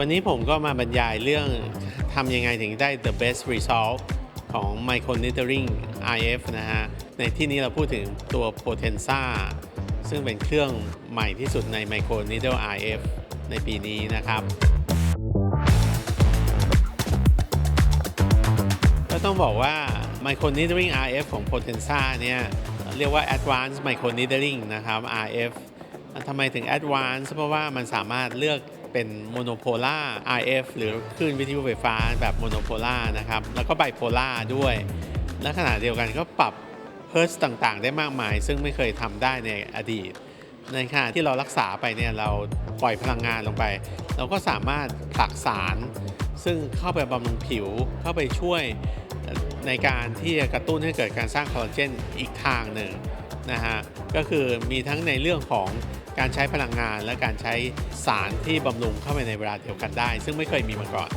วันนี้ผมก็มาบรรยายเรื่องทำยังไงถึงได้ the best result ของ micronitering RF นะฮะ ในที่นี้เราพูดถึงตัว Potenza ซึ่งเป็นเครื่องใหม่ที่สุดใน micronitter RF ในปีนี้นะครับก็ต้องบอกว่า Micro Needling RF ของ Potenza เนี่ย เรียกว่า Advanced Micro Needling นะครับ RF ทำไมถึง Advanced เพราะว่ามันสามารถเลือกเป็น Monopolar RF หรือคลื่นวิทยุไฟฟ้าแบบ Monopolar นะครับ แล้วก็ Bipolar ด้วย และขณะเดียวกันก็ปรับเฮิร์ตต่างๆ ได้มากมาย ซึ่งไม่เคยทำได้ในอดีต ในขณะที่เรารักษาไปเนี่ยเราปล่อยพลังงานลงไป เราก็สามารถผลักสาร ซึ่งเข้าไปบำรุงผิวเข้าไปช่วยในการที่จะกระตุ้นให้เกิดการสร้างคอลลาเจนอีกทางหนึ่ง นะฮะก็คือมีทั้งในเรื่องของการใช้พลังงานและการใช้สารที่บำรุงเข้าไปในเวลาเดียวกันได้ ซึ่งไม่เคยมีมาก่อน